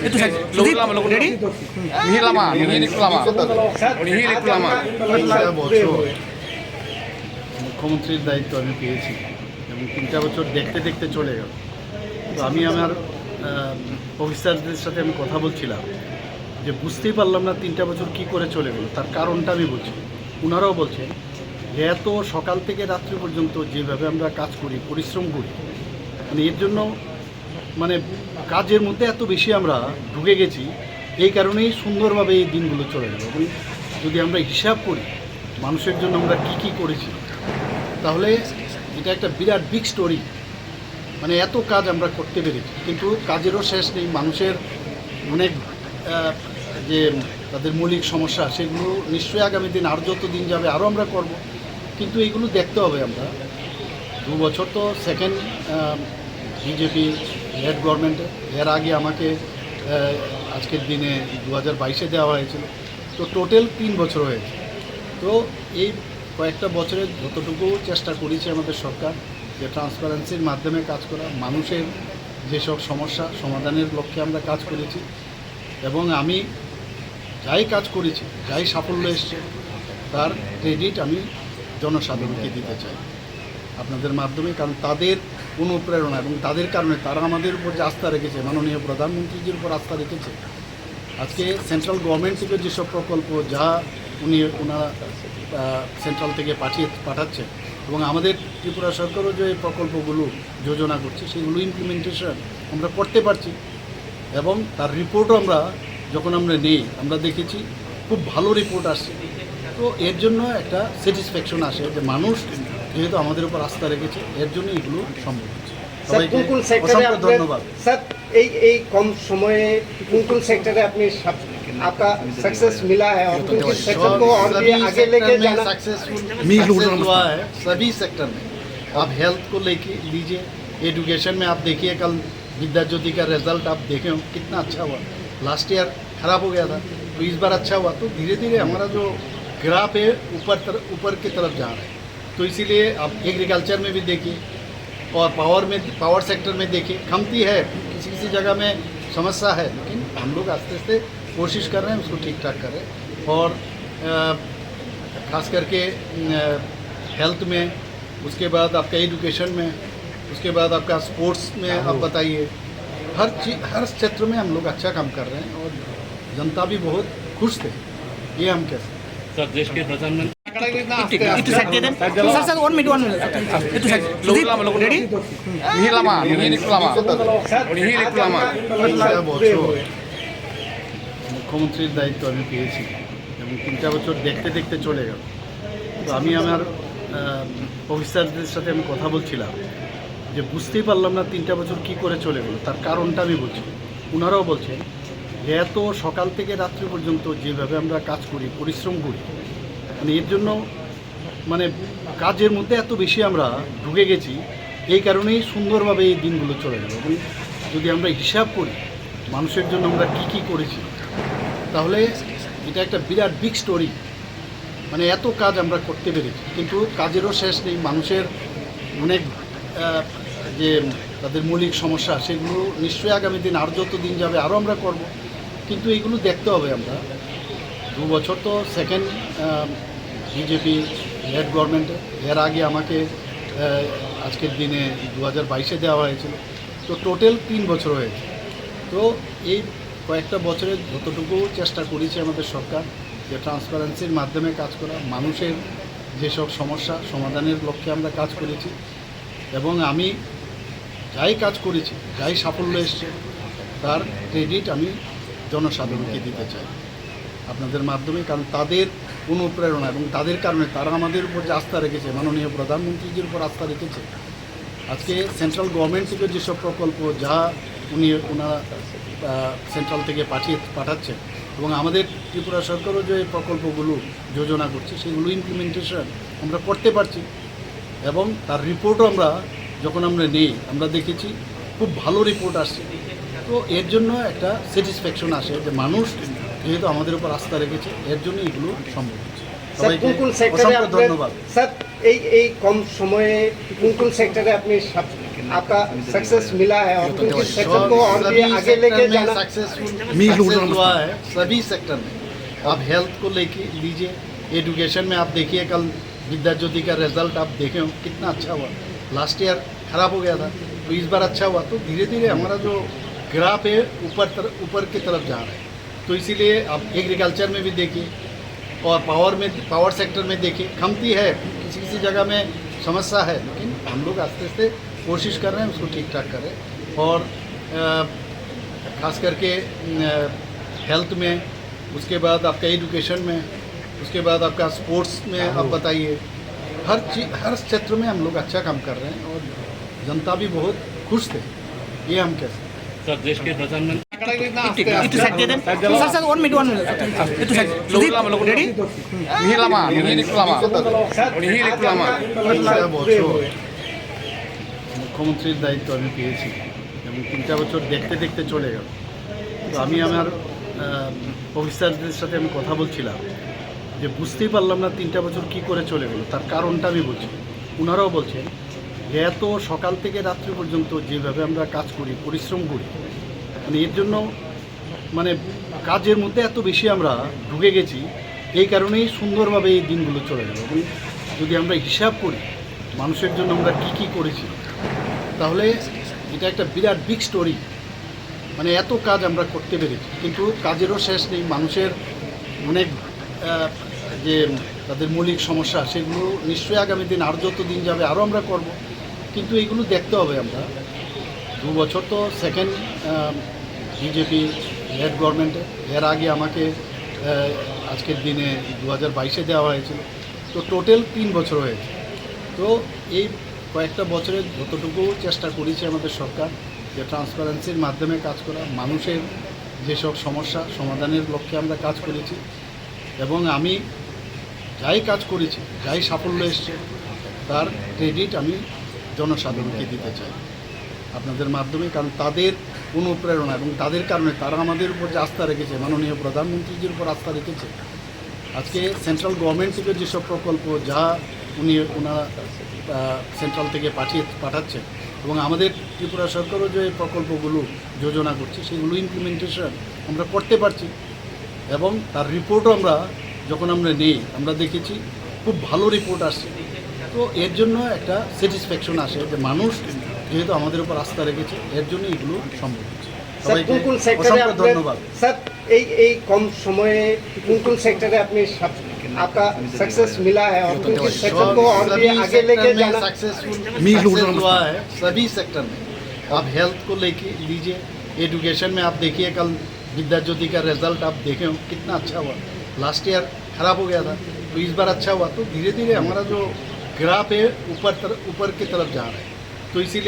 Itu? Mihir lama, lama. Lama. মুখ্যমন্ত্রীর দায়িত্ব আমি পেয়েছি এবং তিনটা বছর দেখতে দেখতে চলে গেল তো আমি আমার অফিসারদের সাথে আমি কথা বলছিলাম যে বুঝতেই পারলাম না তিনটা বছর কি করে চলে গেল তার কারণটা আমি বলছি ওনারাও বলছেন যে এত সকাল থেকে রাত্রি পর্যন্ত যেভাবে আমরা কাজ করি পরিশ্রম করি মানে এর জন্য মানে কাজের মধ্যে এত বেশি আমরা ঢুকে গেছি, এই কারণেই সুন্দরভাবে এই দিনগুলো চলে গেল। যদি আমরা হিসাব করি মানুষের জন্য আমরা কি কি করেছি, তাহলে এটা একটা বিরাট বিগ স্টোরি মানে এত কাজ আমরা করতে পেরেছি, কিন্তু কাজেরও শেষ নেই। মানুষের অনেক যে তাদের মৌলিক সমস্যা, সেগুলো নিশ্চয়ই আগামী দিন আর যত দিন যাবে আরও আমরা করব। কিন্তু এইগুলো দেখতে হবে আমরা। দু বছর তো সেকেন্ড বিজেপি হেড গভর্নমেন্টে। এর আগে আমাকে আজকের দিনে দু হাজার বাইশে দেওয়া হয়েছিল। তো টোটাল তিন বছর হয়েছে। তো এই কয়েকটা বছরে যতটুকু চেষ্টা করেছে আমাদের সরকার যে ট্রান্সপারেন্সির মাধ্যমে কাজ করা, মানুষের যেসব সমস্যা, সমাধানের লক্ষ্যে আমরা কাজ করেছি এবং আমি যাই কাজ করেছি, যাই সাফল্য এসছে, তার ক্রেডিট আমি জনসাধারণকে দিতে চাই। আপনাদের মাধ্যমে, কারণ তাদের অনুপ্রেরণা এবং তাদের কারণে তারা আমাদের উপর যে আস্থা রেখেছে, মাননীয় প্রধানমন্ত্রীজির উপর আস্থা রেখেছে। আজকে সেন্ট্রাল গভর্নমেন্ট থেকে যেসব প্রকল্প যা উনি ওনারা সেন্ট্রাল থেকে পাঠিয়ে, পাঠাচ্ছে এবং আমাদের ত্রিপুরা সরকারও যে প্রকল্পগুলো যোজনা করছে, সেগুলো ইমপ্লিমেন্টেশন আমরা করতে পারছি এবং তার রিপোর্টও আমরা যখন আমরা নেই, আমরা দেখেছি খুব ভালো রিপোর্ট আসছে। তো এর জন্য একটা স্যাটিসফ্যাকশন আসে যে মানুষ যেহেতু আমাদের উপর আস্থা রেখেছে এর জন্য এগুলো সম্ভব হচ্ছে স্যার সবাইকে কোন কোন সেক্টরে অসংখ্য আপনার ধন্যবাদ স্যার এই এই কম সময়ে কোন কোন सेक्टर আপনি सब- आपका सक्सेस मिला है और किन किन सेक्टर को और भी आगे लेके जाना सक्सेसफुल मी लूट सक्सेस रहा हूँ हुआ है सभी सेक्टर में आप हेल्थ को लेके लीजिए एजुकेशन में आप देखिए कल विद्या ज्योति का रिजल्ट आप देखे हो कितना अच्छा हुआ लास्ट ईयर खराब हो गया था तो इस बार अच्छा हुआ तो धीरे धीरे हमारा जो ग्राफ है ऊपर तरफ ऊपर की तरफ जा रहा है तो इसीलिए आप एग्रीकल्चर में भी देखिए और पावर में पावर सेक्टर में देखिए। कमती है किसी किसी जगह में समस्या है लेकिन हम लोग आस्ते आस्ते कोशिश कर रहे हैं उसको ठीक ठाक करें। और खास करके हेल्थ में उसके बाद आपका एजुकेशन में उसके बाद आपका स्पोर्ट्स में आप बताइए। हर चीज़ हर क्षेत्र में हम लोग अच्छा काम कर रहे हैं और जनता भी बहुत खुश थे। ये हम कह सकते স্যার দেশকে মুখ্যমন্ত্রীর দায়িত্ব আমি পেয়েছি এবং তিনটা বছর দেখতে দেখতে চলে গেল। তো আমি আমার অফিসারদের সাথে আমি কথা বলছিলাম যে বুঝতেই পারলাম না তিনটা বছর কি করে চলে গেল। তার কারণটা আমি বলছি। ওনারাও বলছেন এত সকাল থেকে রাত্রি পর্যন্ত যেভাবে আমরা কাজ করি, পরিশ্রম করি মানে এর জন্য মানে কাজের মধ্যে এত বেশি আমরা ঢুকে গেছি, এই কারণেই সুন্দরভাবে এই দিনগুলো চলে গেল। এবং যদি আমরা হিসাব করি মানুষের জন্য আমরা কি কি করেছি, তাহলে এটা একটা বিরাট বিগ স্টোরি মানে এত কাজ আমরা করতে পেরেছি, কিন্তু কাজেরও শেষ নেই। মানুষের অনেক যে তাদের মৌলিক সমস্যা, সেগুলো নিশ্চয়ই আগামী দিন আর যত দিন যাবে আরও আমরা করব। কিন্তু এইগুলো দেখতে হবে আমরা। দু বছর তো সেকেন্ড বিজেপি হেড গভর্নমেন্টে এর আগে আমাকে আজকের দিনে দু হাজার বাইশে দেওয়া হয়েছিল। তো টোটাল তিন বছর হয়েছে। তো এই কয়েকটা বছরে যতটুকু চেষ্টা করেছে আমাদের সরকার, যে ট্রান্সপারেন্সির মাধ্যমে কাজ করা, মানুষের যেসব সমস্যা, সমাধানের লক্ষ্যে আমরা কাজ করেছি। এবং আমি যাই কাজ করেছি, যাই সাফল্য এসছে, তার ক্রেডিট আমি জনসাধারণকে দিতে চাই আপনাদের মাধ্যমে, কারণ তাদের অনুপ্রেরণা এবং তাদের কারণে তারা আমাদের উপর যে আস্থা রেখেছে, মাননীয় প্রধানমন্ত্রীজির উপর আস্থা রেখেছে। আজকে সেন্ট্রাল গভর্নমেন্ট থেকে যেসব প্রকল্প যা উনি ওনারা সেন্ট্রাল থেকে পাঠিয়ে পাঠাচ্ছে এবং আমাদের ত্রিপুরা সরকারও যে প্রকল্পগুলো যোজনা করছে, সেগুলো ইমপ্লিমেন্টেশন আমরা করতে পারছি এবং তার রিপোর্টও আমরা, যখন আমরা নেই, আমরা দেখেছি, খুব ভালো রিপোর্ট আসছে। তো এর জন্য একটা স্যাটিসফ্যাকশন আসে যে মানুষ যেহেতু আমাদের উপর আস্থা রেখেছে এর জন্য এগুলো সম্ভব হচ্ছে স্যার সবাইকে কোন কোন সেক্টরে অসংখ্য আপনার ধন্যবাদ স্যার এই এই কম সময়ে কোন কোন সেক্টরে আপনি সব- आपका सक्सेस मिला है और उनकी सक्सेस को और भी आगे लेके जाना सक्सेसफुल सक्सेस हुआ है सभी सेक्टर में आप हेल्थ को लेके लीजिए एजुकेशन में आप देखिए कल विद्या ज्योति का रिजल्ट आप देखे हो कितना अच्छा हुआ लास्ट ईयर खराब हो गया था तो इस बार अच्छा हुआ तो धीरे धीरे हमारा जो ग्राफ है ऊपर तरफ़ ऊपर की तरफ़ जा रहा है। तो इसीलिए आप एग्रीकल्चर में भी देखिए और पावर में पावर सेक्टर में देखिए। कमती है, किसी किसी जगह में समस्या है, लेकिन हम लोग आस्ते आस्ते कोशिश कर रहे हैं, उसको ठीक ठाक करें। और खास करके हेल्थ में, उसके बाद आपका एजुकेशन में, उसके बाद आपका स्पोर्ट्स में आप बताइए। हर चीज़ हर क्षेत्र में हम लोग अच्छा काम कर रहे हैं और जनता भी बहुत खुश थे। ये हम कह सकते স্যার দেশকে প্রধানমন্ত্রী একটু একটু সাইড দিয়ে দেন। Sir sir one minute one minute একটু side ready Mihi lama, mihi একটু lama. Mihi একটু lama. তিনটা বছর মুখ্যমন্ত্রীর দায়িত্ব আমি পেয়েছি। এবং তিনটা বছর দেখতে দেখতে চলে গেল। তো আমি আমার অফিসারদের সাথে আমি কথা বলছিলাম। যে বুঝতেই পারলাম না তিনটা বছর কি করে চলে গেল। তার কারণটা আমি বলছি। ওনারাও বলছেন এত সকাল থেকে রাত্রি পর্যন্ত যেভাবে আমরা কাজ করি, পরিশ্রম করি মানে এর জন্য মানে কাজের মধ্যে এত বেশি আমরা ঢুকে গেছি, এই কারণেই সুন্দরভাবে এই দিনগুলো চলে গেল। এবং যদি আমরা হিসাব করি মানুষের জন্য আমরা কী কী করেছি, তাহলে এটা একটা বিরাট বিগ স্টোরি মানে এত কাজ আমরা করতে পেরেছি, কিন্তু কাজেরও শেষ নেই। মানুষের অনেক যে তাদের মৌলিক সমস্যা, সেগুলো নিশ্চয়ই আগামী দিন আর যত দিন যাবে আরও আমরা করব। কিন্তু এগুলো দেখতে হবে আমরা। দু বছর তো সেকেন্ড বিজেপি হেড গভর্নমেন্টে এর আগে আমাকে আজকের দিনে দু হাজার বাইশে দেওয়া হয়েছিল। তো টোটাল তিন বছর হয়েছে। তো এই কয়েকটা বছরে যতটুকু চেষ্টা করেছে আমাদের সরকার যে ট্রান্সপারেন্সির মাধ্যমে কাজ করা, মানুষের যেসব সমস্যা, সমাধানের লক্ষ্যে আমরা কাজ করেছি। এবং আমি যাই কাজ করেছি, যাই সাফল্য এসছে, তার ক্রেডিট আমি জনসাধারণকে দিতে চাই। আপনাদের মাধ্যমে, কারণ তাদের অনুপ্রেরণা এবং তাদের কারণে তারা আমাদের উপর যে আস্থা রেখেছে, মাননীয় প্রধানমন্ত্রীজির উপর আস্থা রেখেছে। আজকে সেন্ট্রাল গভর্নমেন্ট থেকে যেসব প্রকল্প যা উনি ওনারা সেন্ট্রাল থেকে পাঠিয়ে, পাঠাচ্ছে এবং আমাদের ত্রিপুরা সরকারও যে প্রকল্পগুলো যোজনা করছে, সেগুলো ইমপ্লিমেন্টেশন আমরা করতে পারছি এবং তার রিপোর্টও আমরা যখন আমরা নেই, আমরা দেখেছি খুব ভালো রিপোর্ট আসছে। তো এর জন্য একটা স্যাটিসফ্যাকশন আসে যে মানুষ যেহেতু আমাদের উপর আস্থা রেখেছে এর জন্য এগুলো সম্ভব এই এই কম সময়ে কোন কোন আপ হেলথ কো লিজে এডুকেশন কাজ রেজাল্ট আপ দেখে কত আচ্ছা হওয়া লাস্ট ইয়ার খারাপ হো তো ইস আচ্ছা হওয়া তো ধীরে ধীরে আমরা ग्राफ ऊपर ऊपर की तरफ़ जा रहा है। तो इसीलिए